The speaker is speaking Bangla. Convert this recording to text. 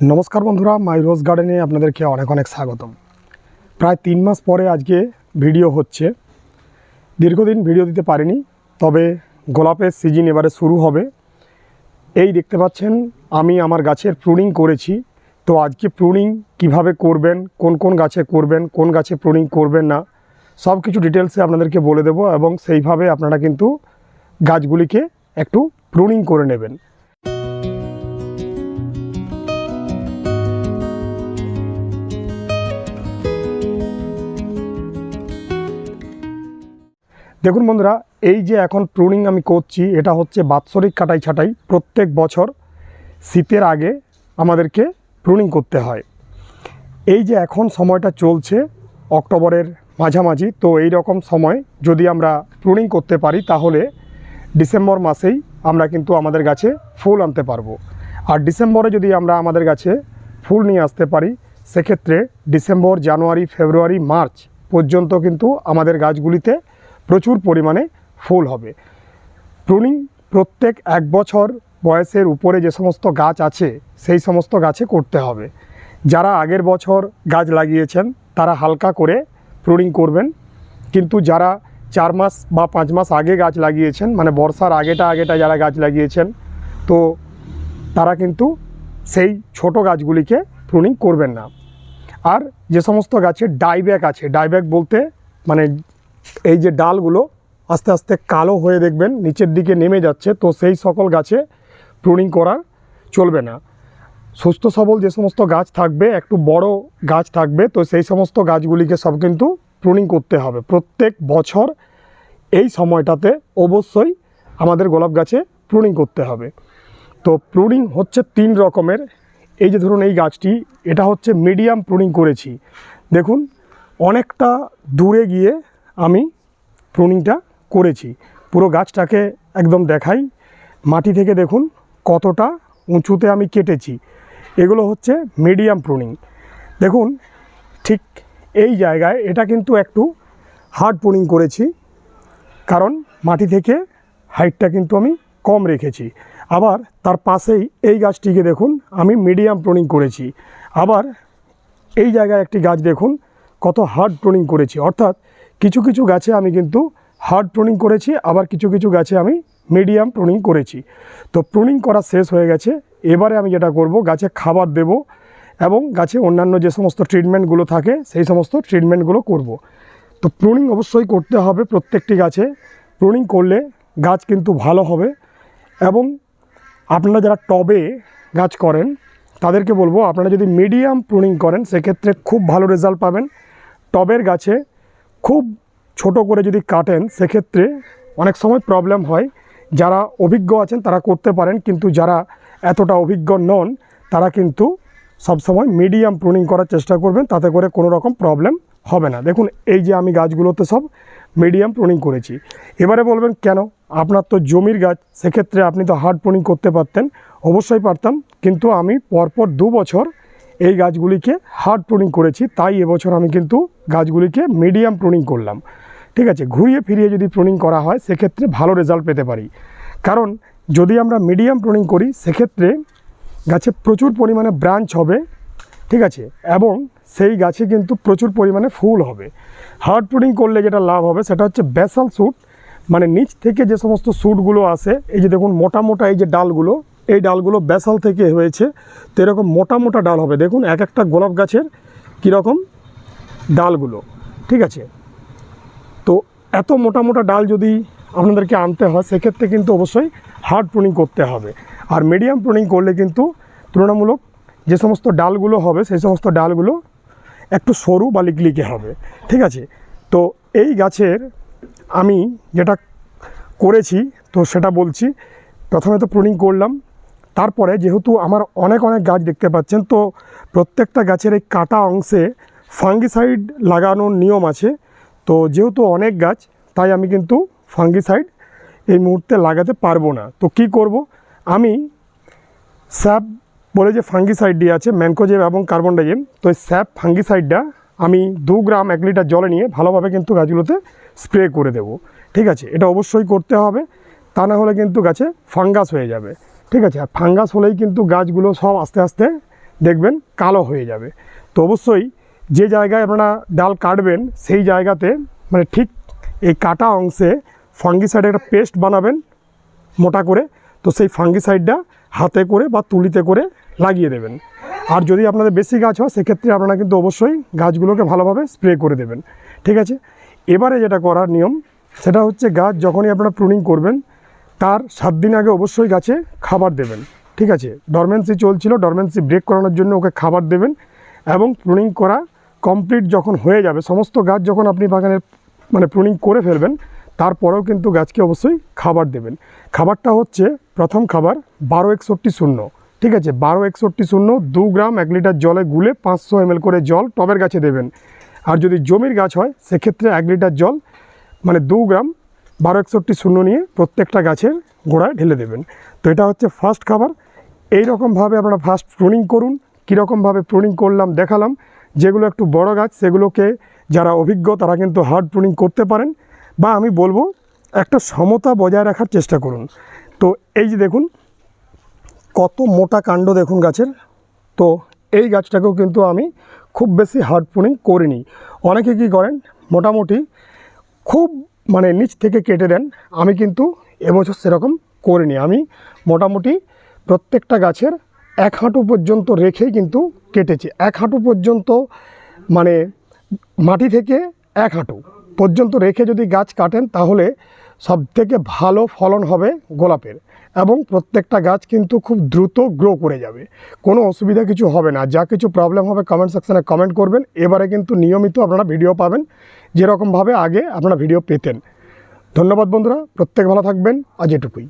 নমস্কার বন্ধুরা, মাই রোজ গার্ডেনে আপনাদেরকে অনেক অনেক স্বাগতম। প্রায় তিন মাস পরে আজকে ভিডিও হচ্ছে। দীর্ঘদিন ভিডিও দিতে পারিনি, তবে গোলাপের সিজন এবারে শুরু হবে। এই দেখতে পাচ্ছেন, আমি আমার গাছের প্রুনিং করেছি। তো আজকে প্রুনিং কীভাবে করবেন, কোন কোন গাছে করবেন, কোন গাছে প্রুনিং করবেন না সব কিছু ডিটেলসে আপনাদেরকে বলে দেবো এবং সেইভাবে আপনারা কিন্তু গাছগুলিকে একটু প্রুনিং করে নেবেন। দেখুন বন্ধুরা, এই যে এখন প্রুনিং আমি করছি, এটা হচ্ছে বাৎসরিক কাটাই ছাটাই প্রত্যেক বছর শীতের আগে আমাদেরকে প্রুনিং করতে হয়। এই যে এখন সময়টা চলছে, অক্টোবরের মাঝামাঝি, তো এই রকম সময় যদি আমরা প্রুনিং করতে পারি, তাহলে ডিসেম্বর মাসেই আমরা কিন্তু আমাদের গাছে ফুল আনতে পারব। আর ডিসেম্বরে যদি আমরা আমাদের গাছে ফুল নিয়ে আসতে পারি, সেক্ষেত্রে ডিসেম্বর, জানুয়ারি, ফেব্রুয়ারি, মার্চ পর্যন্ত কিন্তু আমাদের গাছগুলিতে প্রচুর পরিমাণে ফুল হবে। প্রুনিং প্রত্যেক এক বছর বয়সের উপরে যে সমস্ত গাছ আছে, সেই সমস্ত গাছে করতে হবে। যারা আগের বছর গাছ লাগিয়েছেন, তারা হালকা করে প্রুনিং করবেন। কিন্তু যারা চার মাস বা পাঁচ মাস আগে গাছ লাগিয়েছেন মানে বর্ষার আগেটা আগেটা যারা গাছ লাগিয়েছেন, তো তারা কিন্তু সেই ছোট গাছগুলিকে প্রুনিং করবেন না। আর যে সমস্ত গাছে ডাইব্যাক আছে, ডাইব্যাক বলতে মানে এই যে ডালগুলো আস্তে আস্তে কালো হয়ে দেখবেন, নিচের দিকে নেমে যাচ্ছে, তো সেই সকল গাছে প্রুনিং করা চলবে না। সুস্থ সবল যে সমস্ত গাছ থাকবে, একটু বড় গাছ থাকবে, তো সেই সমস্ত গাছগুলিকে সব কিন্তু প্রুনিং করতে হবে। প্রত্যেক বছর এই সময়টাতে অবশ্যই আমাদের গোলাপ গাছে প্রুনিং করতে হবে। তো প্রুনিং হচ্ছে তিন রকমের। এই যে ধরুন এই গাছটি, এটা হচ্ছে মিডিয়াম প্রুনিং করেছি। দেখুন, অনেকটা দূরে গিয়ে আমি প্রুনিংটা করেছি। পুরো গাছটাকে একদম দেখাই। মাটি থেকে দেখুন কতটা উঁচুতে আমি কেটেছি। এগুলো হচ্ছে মিডিয়াম প্রুনিং দেখুন, ঠিক এই জায়গায় এটা কিন্তু একটু হার্ড প্রুনিং করেছি। কারণ মাটি থেকে হাইটটা কিন্তু আমি কম রেখেছি। আবার তার পাশেই এই গাছটিকে দেখুন, আমি মিডিয়াম প্রুনিং করেছি। আবার এই জায়গায় একটি গাছ দেখুন, কত হার্ড প্রুনিং করেছি। অর্থাৎ কিছু কিছু গাছে আমি কিন্তু হার্ড প্রুনিং করেছি, আবার কিছু কিছু গাছে আমি মিডিয়াম প্রুনিং করেছি। তো প্রুনিং করা শেষ হয়ে গেছে। এবারে আমি যেটা করব, গাছে খাবার দেব এবং গাছে অন্যান্য যে সমস্ত ট্রিটমেন্টগুলো থাকে, সেই সমস্ত ট্রিটমেন্টগুলো করব। তো প্রুনিং অবশ্যই করতে হবে প্রত্যেকটি গাছে। প্রুনিং করলে গাছ কিন্তু ভালো হবে এবং আপনারা যারা টবে গাছ করেন, তাদেরকে বলব, আপনারা যদি মিডিয়াম প্রুনিং করেন, সেক্ষেত্রে খুব ভালো রেজাল্ট পাবেন। টবের গাছে খুব ছোট করে যদি কাটেন, সেক্ষেত্রে অনেক সময় প্রবলেম হয়। যারা অভিজ্ঞ আছেন, তারা করতে পারেন, কিন্তু যারা এতটা অভিজ্ঞ নন, তারা কিন্তু সবসময় মিডিয়াম প্রুনিং করার চেষ্টা করবেন, তাতে করে কোনো রকম প্রবলেম হবে না। দেখুন, এই যে আমি গাছগুলোতে সব মিডিয়াম প্রুনিং করেছি। এবারে বলবেন, কেন? আপনার তো জমির গাছ, সেক্ষেত্রে আপনি তো হার্ড প্রুনিং করতে পারতেন। অবশ্যই পারতাম, কিন্তু আমি পরপর দু বছর এই গাছগুলিকে হার্ড প্রুনিং করেছি, তাই এবছর আমি কিন্তু গাছগুলিকে মিডিয়াম প্রুনিং করলাম। ঠিক আছে, ঘুরিয়ে ফিরিয়ে যদি প্রুনিং করা হয়, সেক্ষেত্রে ভালো রেজাল্ট পেতে পারি। কারণ, যদি আমরা মিডিয়াম প্রুনিং করি, সেক্ষেত্রে গাছে প্রচুর পরিমাণে ব্রাঞ্চ হবে, ঠিক আছে, এবং সেই গাছে কিন্তু প্রচুর পরিমাণে ফুল হবে। হার্ড প্রুনিং করলে যেটা লাভ হবে, সেটা হচ্ছে ব্যাসাল স্যুট মানে নিচ থেকে যে সমস্ত স্যুটগুলো আসে, এই যে দেখুন মোটা মোটা এই যে ডালগুলো এই ডালগুলো ব্যাসাল থেকে হয়েছে তো এরকম মোটা মোটা ডাল হবে। দেখুন, এক একটা গোলাপ গাছের কীরকম ডালগুলো, ঠিক আছে? তো এত মোটা মোটা ডাল যদি আপনাদেরকে আনতে হয়, সেক্ষেত্রে কিন্তু অবশ্যই হার্ড প্রুনিং করতে হবে। আর মিডিয়াম প্রুনিং করলে কিন্তু তুলনামূলক যে সমস্ত ডালগুলো হবে, সেই সমস্ত ডালগুলো একটু সরু বা লিকলিকে হবে, ঠিক আছে? তো এই গাছের আমি যেটা করেছি, তো সেটা বলছি। প্রথমে তো প্রুনিং করলাম তারপরে যেহেতু আমার অনেক অনেক গাছ দেখতে পাচ্ছেন, তো প্রত্যেকটা গাছের এই কাটা অংশে ফাঙ্গিসাইড লাগানোর নিয়ম আছে। তো যেহেতু অনেক গাছ, তাই আমি কিন্তু ফাঙ্গিসাইড এই মুহূর্তে লাগাতে পারব না। তো কি করব? আমি স্যাপ বলে যে ফাঙ্গিসাইডটি আছে, ম্যানকোজেব এবং কার্বন ডাইজেম তো এই স্যাপ ফাঙ্গিসাইডটা আমি দু গ্রাম এক লিটার জলে নিয়ে ভালোভাবে কিন্তু গাছগুলোতে স্প্রে করে দেব। ঠিক আছে, এটা অবশ্যই করতে হবে, তা না হলে কিন্তু গাছে ফাঙ্গাস হয়ে যাবে। ঠিক আছে, আর ফাঙ্গাস হলেই কিন্তু গাছগুলো সব আস্তে আস্তে দেখবেন কালো হয়ে যাবে। তো অবশ্যই যে জায়গায় আপনারা ডাল কাটবেন, সেই জায়গাতে মানে ঠিক এই কাটা অংশে ফাঙ্গিসাইডের একটা পেস্ট বানাবেন মোটা করে। তো সেই ফাঙ্গিসাইডটা হাতে করে বা তুলিতে করে লাগিয়ে দেবেন। আর যদি আপনাদের বেশি গাছ হয়, সেক্ষেত্রে আপনারা কিন্তু অবশ্যই গাছগুলোকে ভালোভাবে স্প্রে করে দেবেন। ঠিক আছে? এবারে যেটা করার নিয়ম, সেটা হচ্ছে গাছ যখনই আপনারা প্রুনিং করবেন তার সাত দিন আগে অবশ্যই গাছে খাবার দেবেন। ঠিক আছে? ডরমেন্সি চলছিল ডরমেন্সি ব্রেক করানোর জন্য ওকে খাবার দেবেন এবং প্রুনিং করা কমপ্লিট যখন হয়ে যাবে, সমস্ত গাছ যখন আপনি বাগানের মানে প্রুনিং করে ফেলবেন, তারপরেও কিন্তু গাছকে অবশ্যই খাবার দেবেন। খাবারটা হচ্ছে প্রথম খাবার বারো একষট্টি শূন্য। ঠিক আছে? বারো একষট্টি শূন্য, দু গ্রাম এক লিটার জলে গুলে পাঁচশো এমএল করে জল টবের গাছে দেবেন। আর যদি জমির গাছ হয়, সেক্ষেত্রে এক লিটার জল মানে দু গ্রাম বারো একষট্টি শূন্য নিয়ে প্রত্যেকটা গাছের গোড়ায় ঢেলে দেবেন। তো এটা হচ্ছে ফার্স্ট খাবার এই রকমভাবে আপনারা ফার্স্ট প্রুনিং করুন। কীরকমভাবে প্রুনিং করলাম, দেখালাম। যেগুলো একটু বড় গাছ, সেগুলোকে যারা অভিজ্ঞ, তারা কিন্তু হার্ড প্রুনিং করতে পারেন। বা আমি বলব, একটা সমতা বজায় রাখার চেষ্টা করুন। তো এই যে দেখুন, কত মোটা কাণ্ড দেখুন গাছের। তো এই গাছটাকেও কিন্তু আমি খুব বেশি হার্ড প্রুনিং করিনি। অনেকে কী করেন, মোটামুটি খুব মানে নিচ থেকে কেটে দেন, আমি কিন্তু এবছর সেরকম করিনি। আমি মোটামুটি প্রত্যেকটা গাছের এক হাঁটু পর্যন্ত রেখেই কিন্তু কেটেছি। এক হাঁটু পর্যন্ত মানে মাটি থেকে এক হাঁটু পর্যন্ত রেখে যদি গাছ কাটেন, তাহলে সবথেকে ভালো ফলন হবে গোলাপের। এবং প্রত্যেকটা গাছ কিন্তু খুব দ্রুত গ্রো করে যাবে। কোনো অসুবিধা কিছু হবে না। যা কিছু প্রবলেম হবে কমেন্ট সেকশানে কমেন্ট করবেন। এবারে কিন্তু নিয়মিত আপনারা ভিডিও পাবেন। যেরকমভাবে আগে আপনারা ভিডিও পেতেন। ধন্যবাদ বন্ধুরা। প্রত্যেক ভালো থাকবেন। আজ এটুকুই।